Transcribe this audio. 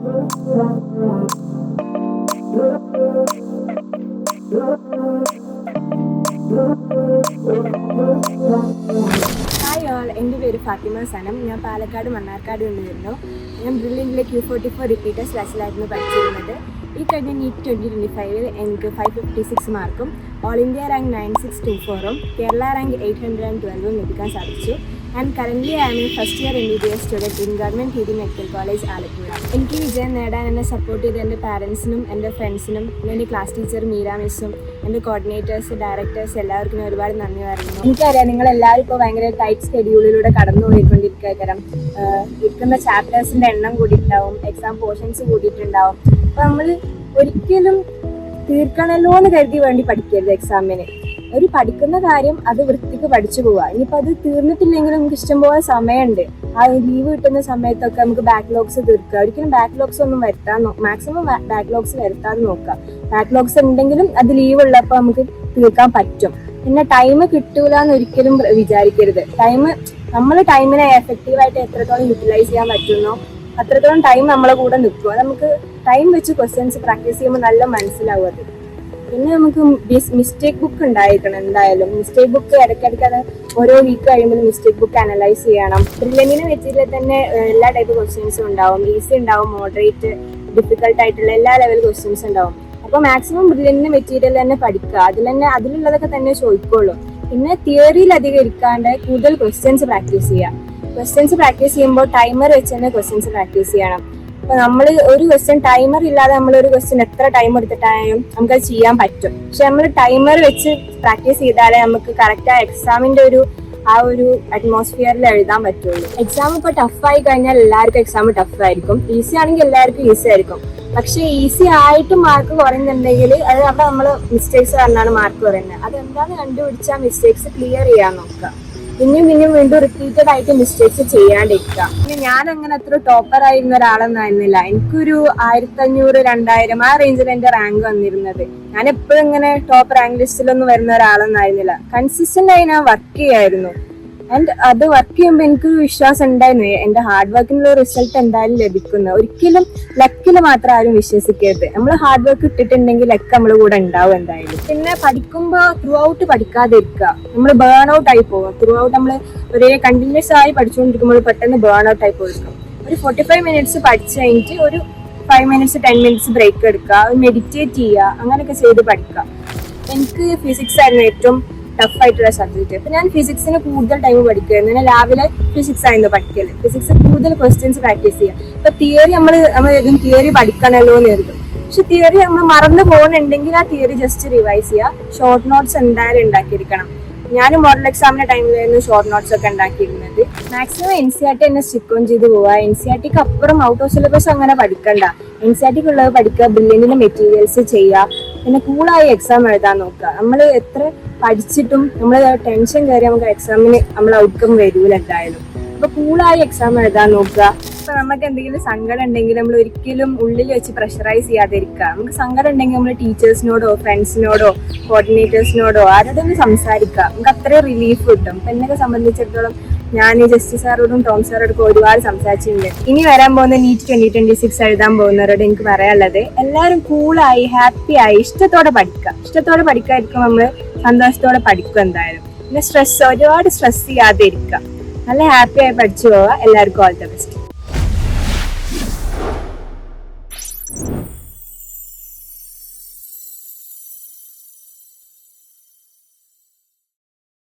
Hi all എന്റെ പേര് ഫാത്തിമ സനം. ഞാൻ പാലക്കാട് മണ്ണാർക്കാട് നിന്ന് ഞാൻ ബ്രില്യന്റിലെ ക്യൂ ഫോർട്ടി ഫോർ റിപ്പീറ്റർ സ്ലാഷിലായിരുന്നു പഠിച്ചിരുന്നത്. ഈ കഴിഞ്ഞ നീറ്റ് ട്വന്റി ട്വന്റി ഫൈവിൽ എനിക്ക് ഫൈവ് ഫിഫ്റ്റി സിക്സ് മാർക്കും all India rank nine six two ഫോറും Kerala rank eight hundred and ട്വൽവും ലഭിക്കാൻ സാധിച്ചു. And currently I am first year M B B S student in government ഹിരി medical college Alappuzha എനിക്ക് വിജയം നേടാൻ എന്നെ സപ്പോർട്ട് ചെയ്ത എന്റെ പാരൻസിനും എന്റെ ഫ്രണ്ട്സിനും എന്റെ ക്ലാസ് ടീച്ചർ മീര മിസ്സും എന്റെ കോർഡിനേറ്റേഴ്സ് ഡയറക്ടേഴ്സ് എല്ലാവർക്കും ഒരുപാട് നന്ദി പറയുന്നു. എനിക്കറിയാം നിങ്ങൾ എല്ലാവരും ഇപ്പോൾ ഭയങ്കര ടൈറ്റ് സ്കെഡ്യൂളിലൂടെ കടന്നു പോയിക്കൊണ്ടിരിക്കുക കാരണം ഇരിക്കുന്ന ചാപ്റ്റേഴ്സിന്റെ എണ്ണം കൂടിയിട്ടുണ്ടാവും എക്സാം പോർഷൻസ് കൂടിയിട്ടുണ്ടാവും. അപ്പോൾ നമ്മൾ ഒരിക്കലും തീർക്കണമല്ലോ എന്ന് കരുതി വേണ്ടി പഠിക്കരുത് എക്സാമിന് ഒരു പഠിക്കുന്ന കാര്യം അത് വൃത്തിക്ക് പഠിച്ചു പോവാ ഇനിയിപ്പൊ അത് തീർന്നിട്ടില്ലെങ്കിലും നമുക്ക് ഇഷ്ടംപോലെ സമയമുണ്ട്. ആ ലീവ് കിട്ടുന്ന സമയത്തൊക്കെ നമുക്ക് ബാക്ക്ലോഗ്സ് തീർക്കുക. ഒരിക്കലും ബാക്ക്ലോഗ്സ് ഒന്നും വരുത്താൻ മാക്സിമം ബാക്ക്ലോഗ്സ് വരുത്താൻ നോക്കുക. ബാക്ക്ലോഗ്സ് ഉണ്ടെങ്കിലും അത് ലീവ് ഉള്ളപ്പോൾ നമുക്ക് തീർക്കാൻ പറ്റും. പിന്നെ ടൈം കിട്ടൂല എന്ന് ഒരിക്കലും വിചാരിക്കരുത്. ടൈം നമ്മൾ ടൈമിനെ എഫക്റ്റീവായിട്ട് എത്രത്തോളം യൂട്ടിലൈസ് ചെയ്യാൻ പറ്റുന്നോ അത്രത്തോളം ടൈം നമ്മളെ കൂടെ നിൽക്കുക. നമുക്ക് ടൈം വെച്ച് ക്വസ്റ്റ്യൻസ് പ്രാക്ടീസ് ചെയ്യുമ്പോൾ നല്ല മനസ്സിലാവും അത്. പിന്നെ നമുക്ക് മിസ്റ്റേക്ക് ബുക്ക് ഉണ്ടായിരിക്കണം എന്തായാലും. മിസ്റ്റേക്ക് ബുക്ക് ഇടയ്ക്കിടയ്ക്ക് അത് ഓരോ വീക്ക് കഴിയുമ്പോൾ മിസ്റ്റേക്ക് ബുക്ക് അനലൈസ് ചെയ്യണം. പ്രിലിമിനെ വെച്ചിട്ട് തന്നെ എല്ലാ ടൈപ്പ് ക്വസ്റ്റ്യൻസും ഉണ്ടാവും. ഈസി ഉണ്ടാവും മോഡറേറ്റ് ഡിഫിക്കൽട്ട് ആയിട്ടുള്ള എല്ലാ ലെവൽ ക്വസ്റ്റ്യൻസ് ഉണ്ടാവും. അപ്പോൾ മാക്സിമം ബ്രില്യന്റിന് മെറ്റീരിയൽ തന്നെ പഠിക്കുക. അതിൽ തന്നെ അതിലുള്ളതൊക്കെ തന്നെ ചോദിക്കുള്ളൂ. പിന്നെ തിയറിയിൽ അധികം ഇരിക്കാണ്ട് കൂടുതൽ ക്വസ്റ്റ്യൻസ് പ്രാക്ടീസ് ചെയ്യുക. ക്വസ്റ്റ്യൻസ് പ്രാക്ടീസ് ചെയ്യുമ്പോൾ ടൈമർ വെച്ച് തന്നെ ക്വസ്റ്റ്യൻസ് പ്രാക്ടീസ് ചെയ്യണം. അപ്പൊ നമ്മൾ ഒരു ക്വസ്റ്റ്യൻ ടൈമർ ഇല്ലാതെ നമ്മൾ ഒരു ക്വസ്റ്റ്യൻ എത്ര ടൈം എടുത്തിട്ടായാലും നമുക്ക് അത് ചെയ്യാൻ പറ്റും. പക്ഷെ നമ്മൾ ടൈമർ വെച്ച് പ്രാക്ടീസ് ചെയ്താലേ നമുക്ക് കറക്റ്റ് ആ എക്സാമിന്റെ ഒരു ആ ഒരു അറ്റ്മോസ്ഫിയറിൽ എഴുതാൻ പറ്റുള്ളൂ. എക്സാം ഇപ്പൊ ടഫായി കഴിഞ്ഞാൽ എല്ലാവർക്കും എക്സാം ടഫ് ആയിരിക്കും. ഈസി ആണെങ്കിൽ എല്ലാവർക്കും ഈസി ആയിരിക്കും. പക്ഷെ ഈസി ആയിട്ട് മാർക്ക് കുറയുന്നുണ്ടെങ്കിൽ അത് അവിടെ നമ്മൾ മിസ്റ്റേക്സ് കാരണമാണ് മാർക്ക് കുറയുന്നത്. അതെന്താന്ന് കണ്ടുപിടിച്ചാൽ മിസ്റ്റേക്സ് ക്ലിയർ ചെയ്യാൻ നോക്കുക. പിന്നെയും പിന്നെയും വീണ്ടും റിപ്പീറ്റഡ് ആയിട്ട് മിസ്റ്റേക്സ് ചെയ്യാണ്ടിരിക്കുക പിന്നെ ഞാൻ അങ്ങനെ അത്ര ടോപ്പർ ആയിരുന്ന ഒരാളൊന്നായിരുന്നില്ല. എനിക്കൊരു ആയിരത്തി അഞ്ഞൂറ് രണ്ടായിരം ആ റേഞ്ചിൽ എന്റെ റാങ്ക് വന്നിരുന്നത്. ഞാൻ എപ്പോഴും ഇങ്ങനെ ടോപ്പ് റാങ്ക് ലിസ്റ്റിലൊന്നും വരുന്ന ഒരാളൊന്നായിരുന്നില്ല. കൺസിസ്റ്റന്റ് ആയി ഞാൻ വർക്ക് ചെയ്യായിരുന്നു. ആൻഡ് അത് വർക്ക് ചെയ്യുമ്പോൾ എനിക്ക് വിശ്വാസം ഉണ്ടായിരുന്നു. എന്റെ ഹാർഡ് വർക്കിനുള്ള റിസൾട്ട് എന്തായാലും ലഭിക്കുന്നു. ഒരിക്കലും ലക്കിൽ മാത്രം ആരും വിശ്വസിക്കരുത്. നമ്മൾ ഹാർഡ് വർക്ക് ഇട്ടിട്ടുണ്ടെങ്കിൽ ലക്ക് നമ്മുടെ കൂടെ ഉണ്ടാവും എന്തായാലും. പിന്നെ പഠിക്കുമ്പോൾ ത്രൂ ഔട്ട് പഠിക്കാതിരിക്കുക. നമ്മൾ ബേൺ ഔട്ട് ആയി പോകും. ത്രൂ ഔട്ട് നമ്മൾ ഒരേ കണ്ടിന്യൂസ് ആയി പഠിച്ചുകൊണ്ടിരിക്കുമ്പോൾ പെട്ടെന്ന് ബേൺ ഔട്ട് ആയി പോയിരിക്കും ഒരു ഫോർട്ടി ഫൈവ് മിനിറ്റ്സ് പഠിച്ചു കഴിഞ്ഞിട്ട് ഒരു five minutes ten minutes break എടുക്കുക. മെഡിറ്റേറ്റ് ചെയ്യുക. അങ്ങനെയൊക്കെ ചെയ്ത് പഠിക്കുക. എനിക്ക് ഫിസിക്സ് ആയിരുന്നു ഏറ്റവും ടഫ് ആയിട്ടുള്ള സബ്ജക്ട് അപ്പൊ ഞാൻ ഫിസിക്സിന് കൂടുതൽ ടൈം പഠിക്കുകയായിരുന്നു. ഞാൻ രാവിലെ ഫിസിക്സ് ആയിരുന്നു പഠിക്കൽ. ഫിസിക്സ് കൂടുതൽ ക്വസ്റ്റ്യൻസ് പ്രാക്ടീസ് ചെയ്യുക ഇപ്പൊ തിയറി നമ്മൾ നമ്മൾ ഏതും തിയറി പഠിക്കണല്ലോ എന്ന് കരുതും. പക്ഷെ തിയറി നമ്മൾ മറന്നു പോകുന്നുണ്ടെങ്കിൽ ആ തിയറി ജസ്റ്റ് റിവൈസ് ചെയ്യുക ഷോർട്ട് നോട്ട്സ് എന്തായാലും ഉണ്ടാക്കിയിരിക്കണം ഞാൻ മോഡൽ എക്സാമിന്റെ ടൈമിലായിരുന്നു ഷോർട്ട് നോട്ട്സ് ഒക്കെ ഉണ്ടാക്കിയിരുന്നത്. Maximum N C R T തന്നെ സ്റ്റിക്ക് ഓൺ ചെയ്ത് പോവുക എൻ സി ആർ ടിക്ക് അപ്പുറം ഔട്ട് ഓഫ് സിലബസ് അങ്ങനെ പഠിക്കണ്ട. എൻ സി ആർ ടിക്ക് ഉള്ളത് പഠിക്കുക ബില്ലിങ്ങിന്റെ മെറ്റീരിയൽസ് ചെയ്യുക പിന്നെ കൂളായി എക്സാം എഴുതാൻ നോക്കുക. നമ്മൾ എത്ര പഠിച്ചിട്ടും നമ്മൾ ടെൻഷൻ കയറി നമുക്ക് എക്സാമിന് നമ്മൾ ഔട്ട്കം വരൂല എന്തായാലും. അപ്പൊ കൂളായി എക്സാം എഴുതാൻ നോക്കുക. ഇപ്പൊ നമുക്ക് എന്തെങ്കിലും സങ്കടം ഉണ്ടെങ്കിൽ നമ്മൾ ഒരിക്കലും ഉള്ളിൽ വെച്ച് പ്രഷറൈസ് ചെയ്യാതിരിക്കുക. നമുക്ക് സങ്കടം ഉണ്ടെങ്കിൽ നമ്മൾ ടീച്ചേഴ്സിനോടോ ഫ്രണ്ട്സിനോടോ കോർഡിനേറ്റേഴ്സിനോടോ ആരോടൊന്ന് സംസാരിക്കുക. നമുക്ക് അത്രയും റിലീഫ് കിട്ടും. ഇപ്പൊ എന്നെ സംബന്ധിച്ചിടത്തോളം ഞാൻ ജസ്റ്റിസ് സാറോടും ടോം സാറോടൊക്കെ ഒരുപാട് സംസാരിച്ചിട്ടുണ്ട്. ഇനി വരാൻ പോകുന്ന നീറ്റ് ട്വന്റി ട്വന്റി സിക്സ് എഴുതാൻ പോകുന്നവരോട് എനിക്ക് പറയാനുള്ളത് എല്ലാവരും കൂളായി ആയി ഇഷ്ടത്തോടെ പഠിക്കുക. ഇഷ്ടത്തോടെ പഠിക്കാതിരിക്കും നമ്മൾ സന്തോഷത്തോടെ പഠിക്കും എന്തായാലും. പിന്നെ സ്ട്രെസ് ഒരുപാട് സ്ട്രെസ് ചെയ്യാതെ ഇരിക്കുക നല്ല ഹാപ്പി ആയി പഠിച്ചു പോവുക. എല്ലാവർക്കും ഓൾ ദ ബെസ്റ്റ്